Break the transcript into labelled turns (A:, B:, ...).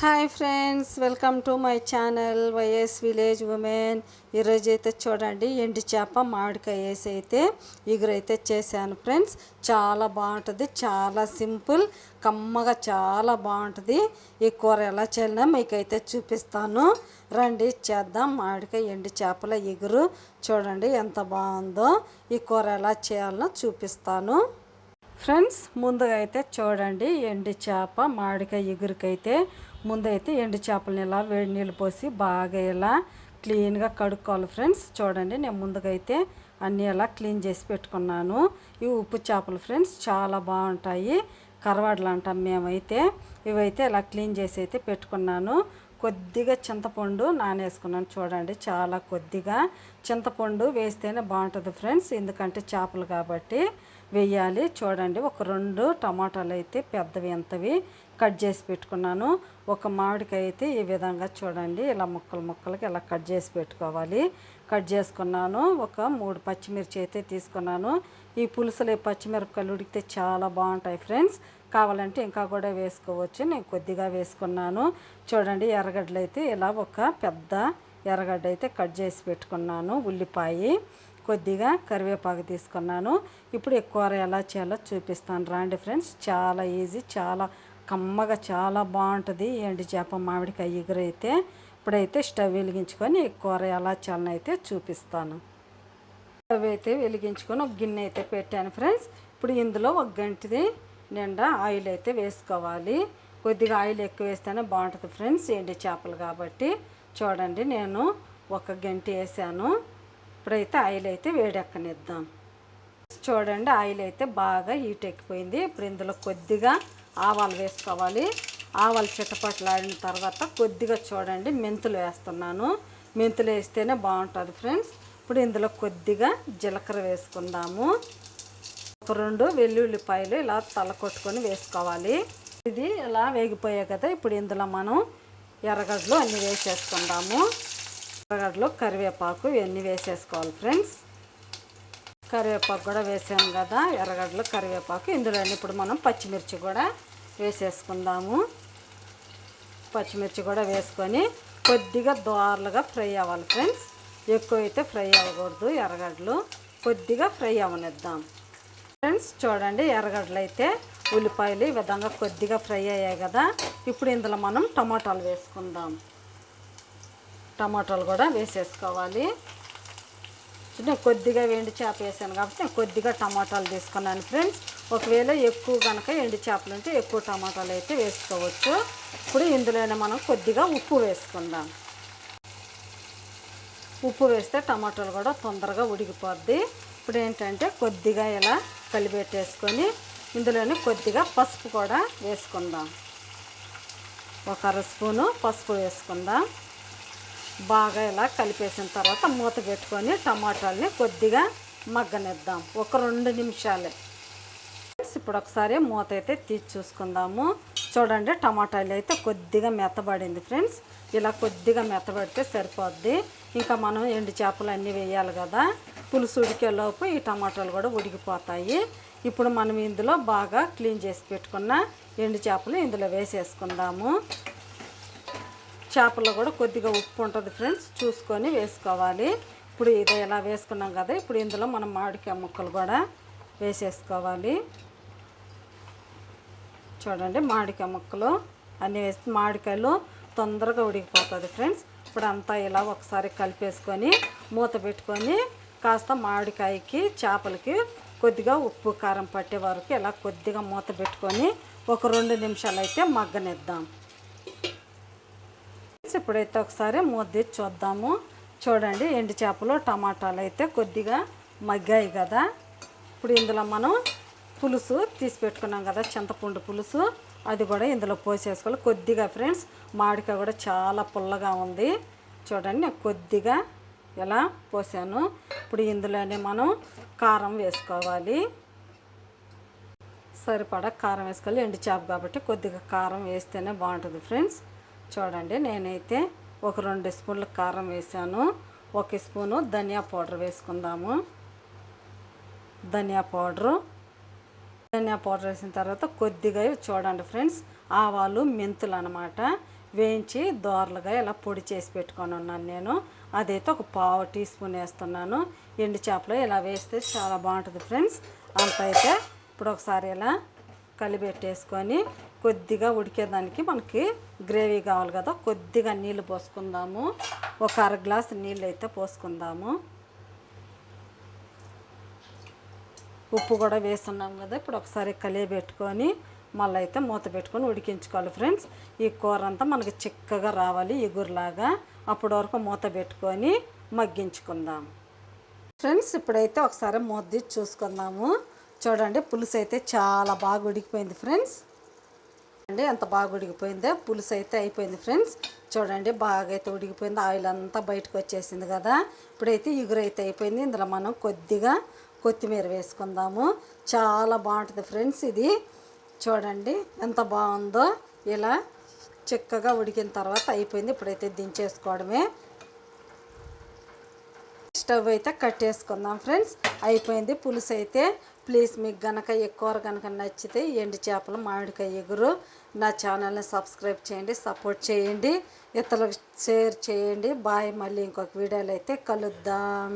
A: Hi friends welcome to my channel YS village women ఈరోజు అయితే చూడండి ఎండి చేప మామిడికాయ వేసి అయితే ఎగురైతే చేశాను ఫ్రెండ్స్ చాలా బాగుంటుంది చాలా సింపుల్ కమ్మగా చాలా బాగుంటుంది. ఈ కూర ఎలా చేయాలన్నా మీకైతే చూపిస్తాను. రండి చేద్దాం. మామిడికాయ ఎండి చేపల ఎగురు. చూడండి ఎంత బాగుందో ఈ కూర ఎలా చేయాలో చూపిస్తాను. ఫ్రెండ్స్ ముందుగా అయితే చూడండి ఎండి చేప మామిడికాయ ఎగురికైతే ముందైతే ఎండు చేపలని ఇలా వేడి నీళ్ళు పోసి బాగా ఇలా క్లీన్గా కడుక్కోవాలి ఫ్రెండ్స్. చూడండి నేను ముందుగా అయితే అన్నీ ఇలా క్లీన్ చేసి పెట్టుకున్నాను. ఇవి ఉప్పు చేపలు ఫ్రెండ్స్ చాలా బాగుంటాయి. కరవాడలు అంటాం మేమైతే. ఇవైతే ఇలా క్లీన్ చేసి అయితే పెట్టుకున్నాను. కొద్దిగా చింతపండు నానేసుకున్నాను చూడండి చాలా కొద్దిగా. చింతపండు వేస్తేనే బాగుంటుంది ఫ్రెండ్స్ ఎందుకంటే చేపలు కాబట్టి. వేయాలి. చూడండి ఒక రెండు టమాటాలు అయితే పెద్దవి ఎంతవి. కట్ చేసి పెట్టుకున్నాను. ఒక మామిడికాయ అయితే ఈ విధంగా చూడండి ఇలా ముక్కలు ముక్కలకి ఇలా కట్ చేసి పెట్టుకోవాలి. కట్ చేసుకున్నాను ఒక మూడు పచ్చిమిర్చి అయితే తీసుకున్నాను. ఈ పులుసులు ఈ పచ్చిమిరపకాయలు ఉడికితే చాలా బాగుంటాయి ఫ్రెండ్స్. కావాలంటే ఇంకా కూడా వేసుకోవచ్చు నేను కొద్దిగా వేసుకున్నాను. చూడండి ఎర్రగడ్డలు అయితే ఇలా ఒక పెద్ద ఎర్రగడ్డ అయితే కట్ చేసి పెట్టుకున్నాను ఉల్లిపాయ కొద్దిగా కరివేపాకు తీసుకున్నాను. ఇప్పుడు ఈ కూర ఎలా చేయాలో చూపిస్తాను. రాండి ఫ్రెండ్స్ చాలా ఈజీ చాలా కమ్మగా చాలా బాగుంటుంది. ఎండి చేప మామిడికాయ ఎగురైతే ఇప్పుడైతే స్టవ్ వెలిగించుకొని కూర ఎలా చల్లని అయితే చూపిస్తాను. స్టవ్ అయితే వెలిగించుకొని ఒక గిన్నె అయితే పెట్టాను ఫ్రెండ్స్. ఇప్పుడు ఇందులో ఒక గంటిది నిండా ఆయిల్ అయితే వేసుకోవాలి. కొద్దిగా ఆయిల్ ఎక్కువ వేస్తేనే బాగుంటుంది ఫ్రెండ్స్ ఎండి చేపలు కాబట్టి. చూడండి నేను ఒక గంట వేసాను. ఇప్పుడైతే ఆయిల్ అయితే వేడెక్కనిద్దాం. చూడండి ఆయిల్ అయితే బాగా హీట్ ఎక్కిపోయింది. ఇప్పుడు ఇందులో కొద్దిగా ఆవాలు వేసుకోవాలి. ఆవాలు చిట్టపట్లాడిన తర్వాత కొద్దిగా చూడండి మెంతులు వేస్తున్నాను. మెంతులు వేస్తేనే బాగుంటుంది ఫ్రెండ్స్. ఇప్పుడు ఇందులో కొద్దిగా జీలకర్ర వేసుకుందాము. ఒక రెండు వెల్లుల్లిపాయలు ఇలా తల కొట్టుకొని వేసుకోవాలి. ఇది ఇలా వేగిపోయాయి కదా ఇప్పుడు ఇందులో మనం ఎర్రగడ్డలు అన్నీ వేసేసుకుందాము. ఎర్రగడ్డలు కరివేపాకు ఇవన్నీ వేసేసుకోవాలి ఫ్రెండ్స్. కరివేపాకు కూడా వేసాము కదా ఎర్రగడ్డలు కరివేపాకు. ఇందులో ఇప్పుడు మనం పచ్చిమిర్చి కూడా వేసేసుకుందాము. పచ్చిమిర్చి కూడా వేసుకొని కొద్దిగా దోరలుగా ఫ్రై అవ్వాలి ఫ్రెండ్స్. ఎక్కువ అయితే ఫ్రై అవ్వకూడదు ఎర్రగడ్డలు. కొద్దిగా ఫ్రై అవ్వనిద్దాం. ఫ్రెండ్స్ చూడండి ఎర్రగడ్డలు అయితే ఉల్లిపాయలు ఈ విధంగా కొద్దిగా ఫ్రై అయ్యాయి కదా. ఇప్పుడు ఇందులో మనం టమాటాలు వేసుకుందాం. టమాటాలు కూడా వేసేసుకోవాలి. నేను కొద్దిగా ఎండు చేప వేసాను కాబట్టి నేను కొద్దిగా టమాటాలు తీసుకున్నాను ఫ్రెండ్స్. ఒకవేళ ఎక్కువ కనుక ఎండు చేపలు ఉంటే ఎక్కువ టమాటాలు అయితే వేసుకోవచ్చు. ఇప్పుడు ఇందులోనే మనం కొద్దిగా ఉప్పు వేసుకుందాం. ఉప్పు వేస్తే టమాటాలు కూడా తొందరగా ఉడికిపోద్ది. ఇప్పుడు ఏంటంటే కొద్దిగా ఇలా కలిపెట్టేసుకొని ఇందులోనే కొద్దిగా పసుపు కూడా వేసుకుందాం. ఒక అర స్పూను పసుపు వేసుకుందాం. బాగా ఇలా కలిపేసిన తర్వాత మూత పెట్టుకొని టమాటాలని కొద్దిగా మగ్గనిద్దాం. ఒక రెండు నిమిషాలే. ఇప్పుడు ఒకసారి మూత అయితే తీసి చూసుకుందాము. చూడండి టమాటాలు అయితే కొద్దిగా మెత్తబడింది ఫ్రెండ్స్. ఇలా కొద్దిగా మెత్తబడితే సరిపోద్ది. ఇంకా మనం ఎండు చేపలు అన్నీ వేయాలి కదా. పులుసు ఉడికేలోపు ఈ టమాటాలు కూడా ఉడికిపోతాయి. ఇప్పుడు మనం ఇందులో బాగా క్లీన్ చేసి పెట్టుకున్న ఎండు చేపలు ఇందులో వేసేసుకుందాము. చేపల్లో కూడా కొద్దిగా ఉప్పు ఉంటుంది ఫ్రెండ్స్. చూసుకొని వేసుకోవాలి. ఇప్పుడు ఇది ఇలా వేసుకున్నాం కదా ఇప్పుడు ఇందులో మనం మామిడికాయ ముక్కలు కూడా వేసేసుకోవాలి. చూడండి మామిడికాయ ముక్కలు అన్నీ వేసి మామిడికాయలు తొందరగా ఉడికిపోతుంది ఫ్రెండ్స్. ఇప్పుడు అంతా ఇలా ఒకసారి కలిపేసుకొని మూత పెట్టుకొని కాస్త మామిడికాయకి చేపలకి కొద్దిగా ఉప్పు కారం పట్టే వరకు ఇలా కొద్దిగా మూత పెట్టుకొని ఒక రెండు నిమిషాలు అయితే మగ్గనిద్దాం. ఇప్పుడైతే ఒకసారి మూత చూద్దాము. చూడండి ఎండు చేపలు టమాటాలు అయితే కొద్దిగా మగ్గాయి కదా. ఇప్పుడు ఇందులో మనం పులుసు తీసి పెట్టుకున్నాం కదా చింతపండు పులుసు. అది కూడా ఇందులో పోసేసుకోవాలి. కొద్దిగా ఫ్రెండ్స్ మామిడికాయ కూడా చాలా పుల్లగా ఉంది. చూడండి కొద్దిగా ఇలా పోసాను. ఇప్పుడు ఇందులోనే మనం కారం వేసుకోవాలి. సరిపడా కారం వేసుకోవాలి. ఎండు చేప కాబట్టి కొద్దిగా కారం వేస్తేనే బాగుంటుంది ఫ్రెండ్స్. చూడండి నేనైతే ఒక రెండు స్పూన్ల కారం వేసాను. ఒక స్పూను ధనియా పౌడర్ వేసుకుందాము. ధనియా పౌడరు. ధనియా పౌడర్ వేసిన తర్వాత కొద్దిగా చూడండి ఫ్రెండ్స్ ఆవాలు మెంతులు అనమాట వేయించి దోరలుగా ఇలా పొడి చేసి పెట్టుకొని ఉన్నాను నేను. అదైతే ఒక పావు టీ స్పూన్ వేస్తున్నాను. ఎండు చేపలు ఇలా వేస్తే చాలా బాగుంటుంది ఫ్రెండ్స్. అంత అయితే ఇప్పుడు ఒకసారి ఇలా కలిపెట్టేసుకొని కొద్దిగా ఉడికేదానికి మనకి గ్రేవీ కావాలి కదా కొద్దిగా నీళ్ళు పోసుకుందాము. ఒక అర గ్లాస్ నీళ్ళు అయితే పోసుకుందాము. ఉప్పు కూడా వేస్తున్నాం కదా ఇప్పుడు ఒకసారి కలియబెట్టుకొని మళ్ళీ అయితే మూత పెట్టుకొని ఉడికించుకోవాలి ఫ్రెండ్స్. ఈ కూర అంతా మనకి చిక్కగా రావాలి ఎగురులాగా అప్పటి వరకు మూత పెట్టుకొని మగ్గించుకుందాం. ఫ్రెండ్స్ ఇప్పుడైతే ఒకసారి మూత తీసి చూసుకుందాము. చూడండి పులుసు అయితే చాలా బాగా ఉడికిపోయింది ఫ్రెండ్స్. అండి ఎంత బాగా ఉడికిపోయిందో పులుసు అయితే అయిపోయింది ఫ్రెండ్స్. చూడండి బాగా అయితే ఉడికిపోయింది. ఆయిల్ అంతా బయటకు వచ్చేసింది కదా. ఇప్పుడైతే ఇగురు అయితే అయిపోయింది. ఇందులో మనం కొద్దిగా కొత్తిమీర వేసుకుందాము. చాలా బాగుంటుంది ఫ్రెండ్స్ ఇది. చూడండి ఎంత బాగుందో. ఇలా చిక్కగా ఉడికిన తర్వాత అయిపోయింది. ఇప్పుడైతే దించేసుకోవడమే. స్టవ్ అయితే కట్టేసుకుందాం ఫ్రెండ్స్. అయిపోయింది పులుసు అయితే ప్లీజ్ మీకు గనక ఎక్కువ కనుక నచ్చితే ఎండు చేపలు మామిడికాయ ఎగురు నా ఛానల్ని సబ్స్క్రైబ్ చేయండి సపోర్ట్ చేయండి ఇతరులకు షేర్ చేయండి. బాయ్. మళ్ళీ ఇంకొక వీడియోలో అయితే కలుద్దాం.